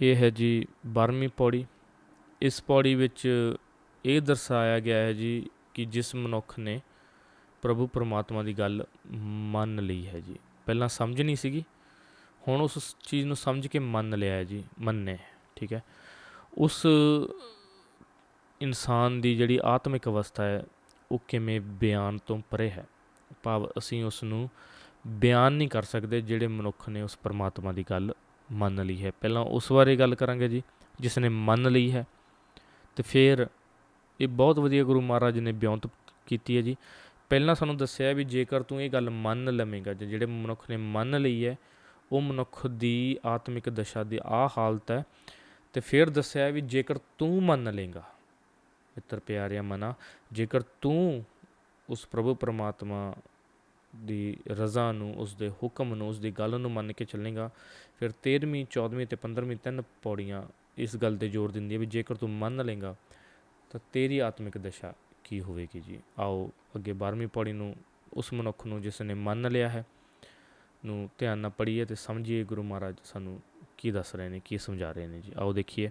ਇਹ ਹੈ ਜੀ 12ਵੀਂ ਪੌੜੀ। ਇਸ ਪੌੜੀ ਵਿੱਚ ਇਹ ਦਰਸਾਇਆ ਗਿਆ ਹੈ ਜੀ ਕਿ ਜਿਸ ਮਨੁੱਖ ਨੇ ਪ੍ਰਭੂ ਪਰਮਾਤਮਾ ਦੀ ਗੱਲ ਮੰਨ ਲਈ ਹੈ ਜੀ। ਪਹਿਲਾਂ ਸਮਝ ਨਹੀਂ ਸੀਗੀ, ਹੁਣ ਉਸ ਚੀਜ਼ ਨੂੰ ਸਮਝ ਕੇ ਮੰਨ ਲਿਆ ਹੈ ਜੀ, ਮੰਨੇ ਠੀਕ ਹੈ। ਉਸ ਇਨਸਾਨ ਦੀ ਜਿਹੜੀ ਆਤਮਿਕ ਅਵਸਥਾ ਹੈ, ਉਹ ਕਿਵੇਂ ਬਿਆਨ ਤੋਂ ਪਰੇ ਹੈ? ਭਾਵ ਅਸੀਂ ਉਸ ਨੂੰ ਬਿਆਨ ਨਹੀਂ ਕਰ ਸਕਦੇ ਜਿਹੜੇ ਮਨੁੱਖ ਨੇ ਉਸ ਪਰਮਾਤਮਾ ਦੀ ਗੱਲ ਮੰਨ ਲਈ ਹੈ। ਪਹਿਲਾਂ ਉਸ ਬਾਰੇ ਗੱਲ ਕਰਾਂਗੇ ਜੀ, ਜਿਸ ਨੇ ਮੰਨ ਲਈ ਹੈ। ਤੇ ਫਿਰ ਇਹ ਬਹੁਤ ਵਧੀਆ ਗੁਰੂ ਮਹਾਰਾਜ ਨੇ ਬਿਆਨਤ ਕੀਤੀ ਹੈ ਜੀ। ਪਹਿਲਾਂ ਸਾਨੂੰ ਦੱਸਿਆ ਵੀ ਜੇਕਰ ਤੂੰ ਇਹ ਗੱਲ ਮੰਨ ਲਵੇਂਗਾ, ਜਾਂ ਜਿਹੜੇ ਮਨੁੱਖ ਨੇ ਮੰਨ ਲਈ ਹੈ, ਉਹ ਮਨੁੱਖ ਦੀ ਆਤਮਿਕ ਦਸ਼ਾ ਦੀ ਆ ਹਾਲਤ ਹੈ। ਤੇ ਫਿਰ ਦੱਸਿਆ ਵੀ ਜੇਕਰ ਤੂੰ ਮੰਨ ਲੇਗਾ ਮਿੱਤਰ ਪਿਆਰਿਆ ਮਨਾ, ਜੇਕਰ ਤੂੰ ਉਸ ਪ੍ਰਭੂ ਪਰਮਾਤਮਾ ਦੀ ਰਜ਼ਾ ਨੂੰ ਉਸ ਦੇ ਹੁਕਮ ਨੂੰ ਉਸ ਦੀ ਗੱਲ ਨੂੰ ਮੰਨ ਕੇ ਚੱਲੇਗਾ। ਫਿਰ 13ਵੀਂ 14ਵੀਂ ਤੇ 15ਵੀਂ ਤਿੰਨ ਪੌੜੀਆਂ ਇਸ ਗੱਲ ਤੇ ਜ਼ੋਰ ਦਿੰਦੀ ਹੈ ਵੀ ਜੇਕਰ ਤੂੰ ਮੰਨ ਲੇਗਾ ਤਾਂ ਤੇਰੀ ਆਤਮਿਕ ਦਸ਼ਾ ਕੀ ਹੋਵੇਗੀ ਜੀ? ਆਓ, ਅੱਗੇ 12ਵੀਂ ਪੌੜੀ ਨੂੰ, ਉਸ ਮਨੁੱਖ ਨੂੰ ਜਿਸ ਨੇ ਮੰਨ ਲਿਆ ਹੈ, ਨੂੰ ਧਿਆਨ ਨਾਲ ਪੜ੍ਹੀਏ ਤੇ ਸਮਝੀਏ ਗੁਰੂ ਮਹਾਰਾਜ ਸਾਨੂੰ ਕੀ ਦੱਸ ਰਹੇ ਨੇ, ਕੀ ਸਮਝਾ ਰਹੇ ਨੇ ਜੀ। ਆਓ ਦੇਖੀਏ।